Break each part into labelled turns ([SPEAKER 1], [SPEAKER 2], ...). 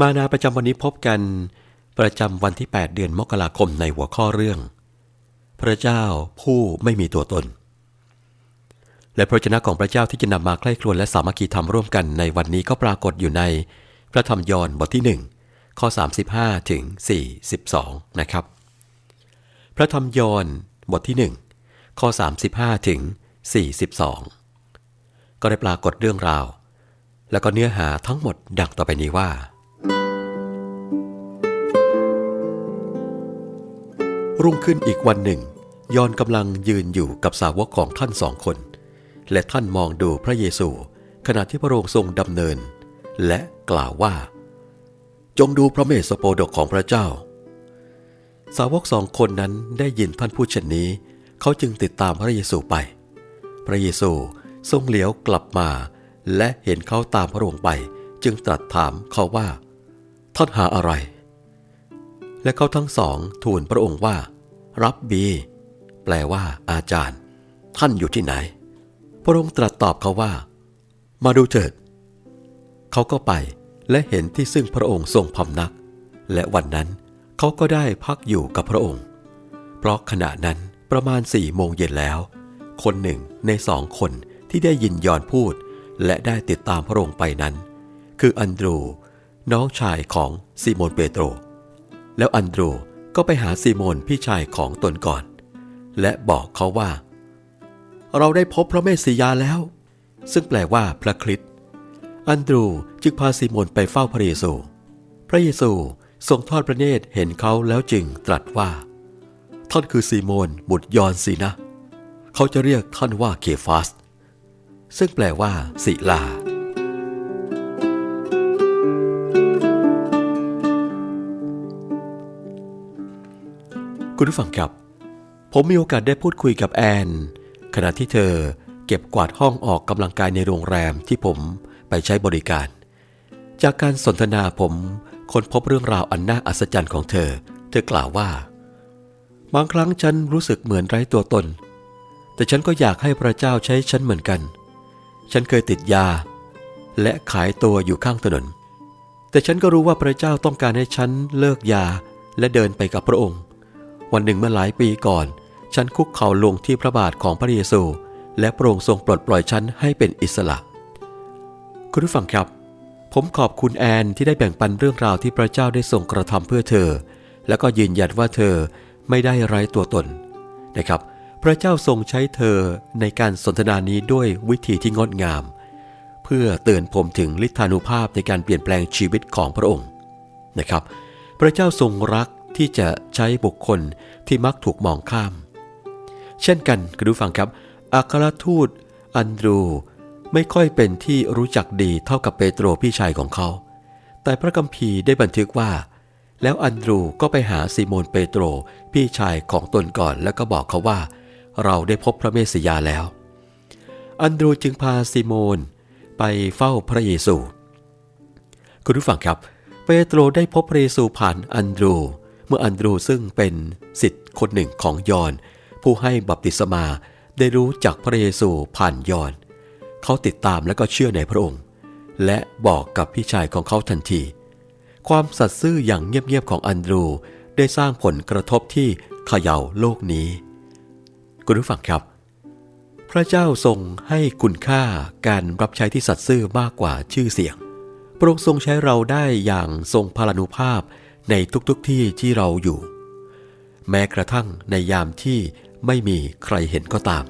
[SPEAKER 1] มานาประจำวันนี้พบกัน ประจำวันที่ 8 เดือนมกราคมในหัวข้อเรื่อง พระเจ้าผู้ไม่มีตัวตน และพระเจ้าของพระเจ้าที่จะนำมาใกล้ครวนและสามัคคีธรรมร่วมกันในวันนี้ก็ปรากฏอยู่ใน พระธรรมยอห์นบทที่ 1 ข้อ 35 ถึง 42 นะครับ พระธรรมยอห์นบทที่ 1 ข้อ 35 ถึง 42 ก็ได้ปรากฏเรื่องราว แล้วก็เนื้อหาทั้งหมดดังต่อไปนี้ว่า รุ่งขึ้นอีกวันหนึ่ง ยอนกำลังยืนอยู่กับสาวกของท่านสองคน และท่านมองดูพระเยซู ขณะที่พระองค์ทรงดำเนิน และกล่าวว่า จงดูพระเมสสโปดกของพระเจ้า สาวกสองคนนั้นได้ยินท่านพูดเช่นนี้ เขาจึงติดตามพระเยซูไป พระเยซูทรงเหลียวกลับมา และเห็นเขาตามพระองค์ไป จึงตรัสถามเขาว่าท่านหาอะไร และเขาทั้งสองทูลพระองค์ว่า รับบี แปลว่า อาจารย์ ท่านอยู่ที่ไหน พระองค์ตรัสตอบเขาว่า มาดูเถิด เขาก็ไปและเห็นที่ซึ่งพระองค์ทรงพำนัก และวันนั้นเขาก็ได้พักอยู่กับพระองค์ เพราะขณะนั้นประมาณสี่โมงเย็นแล้ว คนหนึ่งในสองคนที่ได้ยินยอนพูด และได้ติดตามพระองค์ไปนั้น คืออันดรู น้องชายของซีโมนเปโตร แล้วอันดรูก็ไปหาซีโมนพี่ชายของตนก่อน และบอกเขาว่า เราได้พบพระเมสสิยาแล้ว ซึ่งแปลว่าพระคริสต์อันดรูจึงพาซีโมนไปเฝ้าพระเยซู พระเยซูทรงทอดพระเนตรเห็นเขาแล้วจึงตรัสว่า ท่านคือซีโมนบุตรยอนสินะ เขาจะเรียกท่านว่าเคฟาส ซึ่งแปลว่าศิลา คุณผู้ฟังครับ ผมมีโอกาสได้พูดคุยกับแอน ขณะที่เธอเก็บกวาดห้องออกกำลังกายในโรงแรมที่ผมไปใช้บริการ จากการสนทนาผมค้นพบเรื่องราวอันน่าอัศจรรย์ของเธอ เธอกล่าวว่า บางครั้งฉันรู้สึกเหมือนไร้ตัวตน แต่ฉันก็อยากให้พระเจ้าใช้ฉันเหมือนกัน ฉันเคยติดยา และขายตัวอยู่ข้างถนน แต่ฉันก็รู้ว่าพระเจ้าต้องการให้ฉันเลิกยาและเดินไปกับพระองค์ วันหนึ่งเมื่อหลายปีก่อน ฉันคุกเข่าลงที่พระบาทของพระเยซู และพระองทรงปลดปล่อยฉันให้เป็นอิสระ คุณผู้ฟังครับ ผมขอบคุณแอนที่ได้แบ่งปันเรื่องราวที่พระเจ้าได้ทรงกระทำเพื่อเธอ และก็ยืนยันว่าเธอไม่ได้ไร้ตัวตนนะครับ พระเจ้าทรงใช้เธอในการสนทนานี้ด้วยวิธีที่งดงาม เพื่อเตือนผมถึงฤทธานุภาพในการเปลี่ยนแปลงชีวิตของพระองค์นะครับ พระเจ้าทรงรัก ที่จะใช้บุคคลที่มักถูกมองข้าม เช่นกันคุณผู้ฟังครับ อัครทูต อันดรู ไม่ค่อยเป็นที่รู้จักดีเท่ากับเปโตรพี่ชายของเขา แต่พระคัมภีร์ได้บันทึกว่า แล้วอันดรูก็ไปหาซีโมนเปโตรพี่ชายของตนก่อนแล้วก็บอกเขาว่า เราได้พบพระเมสสิยาแล้ว อันดรูจึงพาซีโมนไปเฝ้าพระเยซู คุณผู้ฟังครับ เปโตรได้พบพระเยซูผ่านอันดรู เมื่ออันดรูซึ่งเป็นสิทธิ์คนหนึ่งของยอน ผู้ให้บัพติศมาได้รู้จักพระเยซูผ่านยอน เขาติดตามและก็เชื่อในพระองค์ และบอกกับพี่ชายของเขาทันที ความสัตย์ซื่ออย่างเงียบๆของอันดรูได้สร้างผลกระทบที่เขย่าโลกนี้ คุณผู้ฟังครับ พระเจ้าทรงให้คุณค่าการรับใช้ที่สัตย์ซื่อมากกว่าชื่อเสียงพระองค์ทรงใช้เราได้อย่างทรงพลานุภาพ ในทุกๆทที่ที่เราอยู่ แม้กระทั่งในยามที่ไม่มีใครเห็นก็ตาม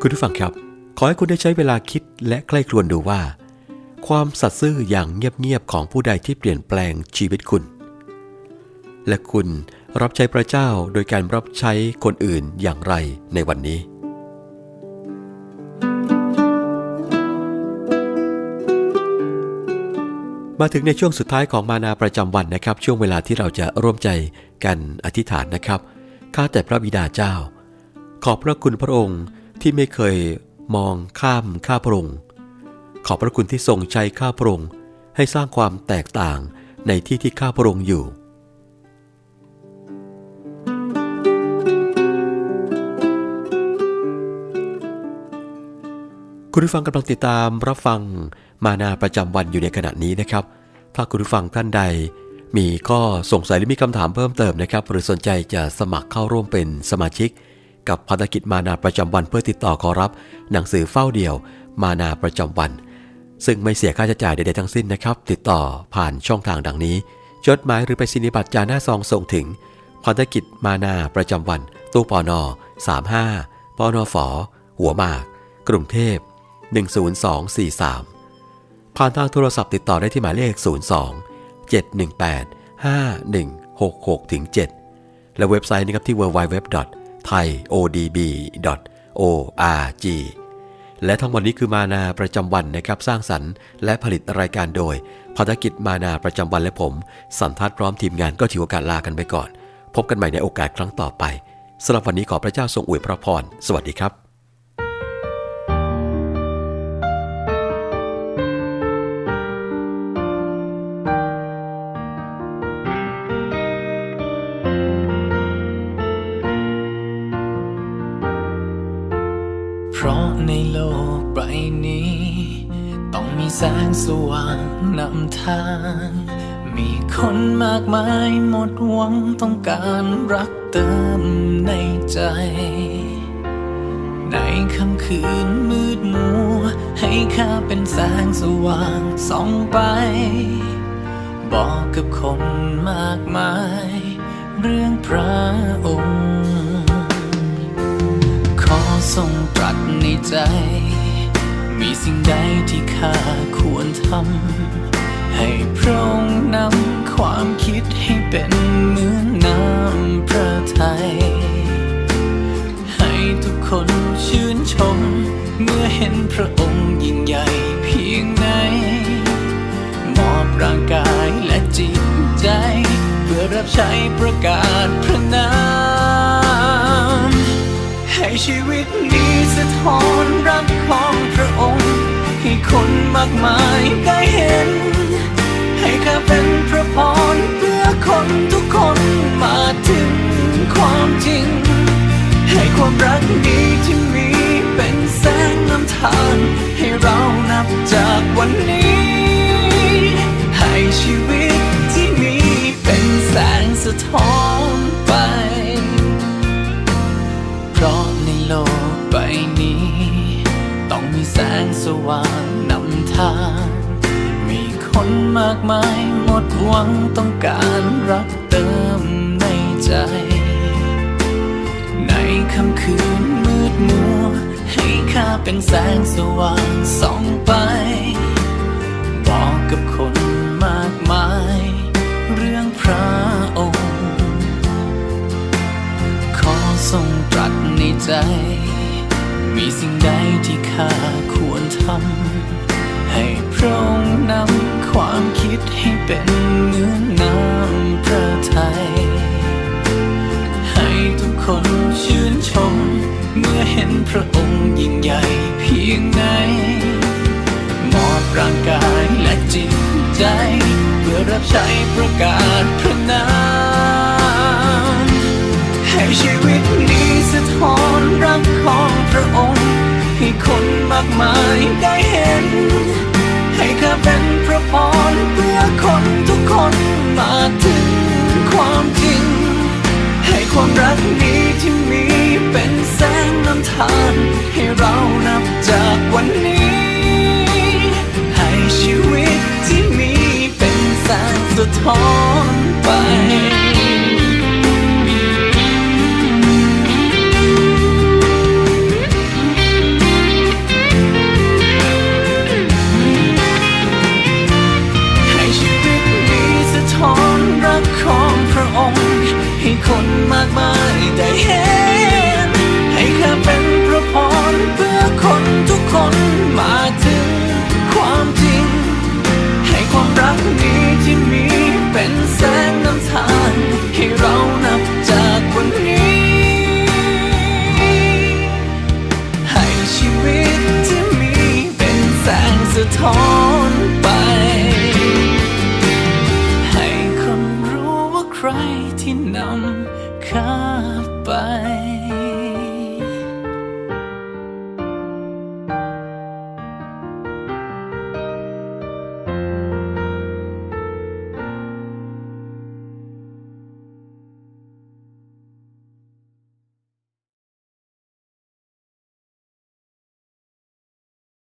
[SPEAKER 1] คุณผู้ฟังครับ ขอให้คุณได้ใช้เวลาคิดและใกล้ครวญดูว่า ความสัตย์ซื่ออย่างเงียบๆของผู้ใดที่เปลี่ยนแปลงชีวิตคุณ และคุณรับใช้พระเจ้าโดยการรับใช้คนอื่นอย่างไรในวันนี้ มาถึงในช่วงสุดท้ายของมานาประจำวันนะครับ ช่วงเวลาที่เราจะร่วมใจกันอธิษฐานนะครับข้าแต่พระบิดาเจ้า ขอบพระคุณพระองค์ที่ไม่เคยมองข้ามข้าพระองค์ ขอบพระคุณที่ทรงใช้ข้าพระองค์ให้สร้างความแตกต่างในที่ที่ข้าพระองค์อยู่ คุณผู้ฟังกำลังติดตามรับฟังมานาประจำวันอยู่ในขณะนี้นะครับ ถ้าคุณผู้ฟังท่านใด มีข้อสงสัยหรือมีคำถามเพิ่มเติมนะครับ หรือสนใจจะสมัครเข้าร่วมเป็นสมาชิก กับพันธกิจมานาประจำวันเพื่อติดต่อขอรับ หนังสือเฝ้าเดี่ยว มานาประจำวัน ซึ่งไม่เสียค่าใช้จ่ายใดๆทั้งสิ้นนะครับ ติดต่อผ่านช่องทางดังนี้ จดหมายหรือไปสินิบัตรจาหน้าซองส่งถึงพันธกิจมานาประจำวัน ตู้ปอนอ35ปอนอฝอหัวหมาก กรุงเทพ 10243 ผ่านทางโทรศัพท์ติดต่อได้ที่หมายเลข 02 718 5166ถึง7และเว็บไซต์นะครับที่ www.thaiodb.org และทั้งหมดนี้คือมานาประจำวันนะครับสร้างสรรค์ และผลิตรายการโดยภารกิจมานาประจำวันและผม สันทัดพร้อมทีมงานก็ถือโอกาสลากันไปก่อน พบกันใหม่ในโอกาสครั้งต่อไปสำหรับวันนี้ขอพระเจ้าทรงอวยพระพร สวัสดีครับ
[SPEAKER 2] ราะในโลกใบนี้ ต้องมีแสงสว่างนำทาง มีคนมากมายหมดหวังต้องการรักเติมในใจ ในค่ำคืนมืดมัว ให้ข้าเป็นแสงสว่างส่องไป บอกกับคนมากมาย เรื่องพระองค์ ทรงตรัสในใจ มีสิ่งใดที่ข้าควรทำ ให้พระองค์นำความคิดให้เป็นเหมือนน้ำพระทัย ให้ทุกคนชื่นชม เมื่อเห็นพระองค์ยิ่งใหญ่เพียงไหน มอบร่างกายและจิตใจ เพื่อรับใช้ประกาศพระนาม ชีวิตนี้สะท้อนรักของพระองค์ ให้คนมากมายได้เห็น ให้ข้าเป็นพระพรเพื่อคนทุกคนมาถึงความจริง ให้ความรักนี้ที่มีเป็นแสงนำทาง ให้เรานับจากวันนี้ ต้องการรักเติมในใจ ในค่ำคืนมืดมัว ให้ข้าเป็นแสงสว่างส่องไป บอกกับคนมากมาย เรื่องพระองค์ ขอทรงตรัสในใจ มีสิ่งใดที่ข้าควรทำให้พระองค์นำ ความคิดให้เป็นเหมือนน้ำพระทัยให้ทุกคนชื่นชม เมื่อเห็นพระองค์ยิ่งใหญ่เพียงไหนมอบร่างกายและจิตใจ เพื่อรับใช้ประกาศพระนามให้ชีวิตนี้สะท้อนรักของพระองค์ ให้คนมากมายได้เห็น ให้ข้าเป็นพระพรเพื่อคนทุกคนมาถึงความจริง ให้ความรักนี้ที่มีเป็นแสงนำทาง ให้เรานับจากวันนี้ ให้ชีวิตที่มีเป็นแสงสะท้อน 白。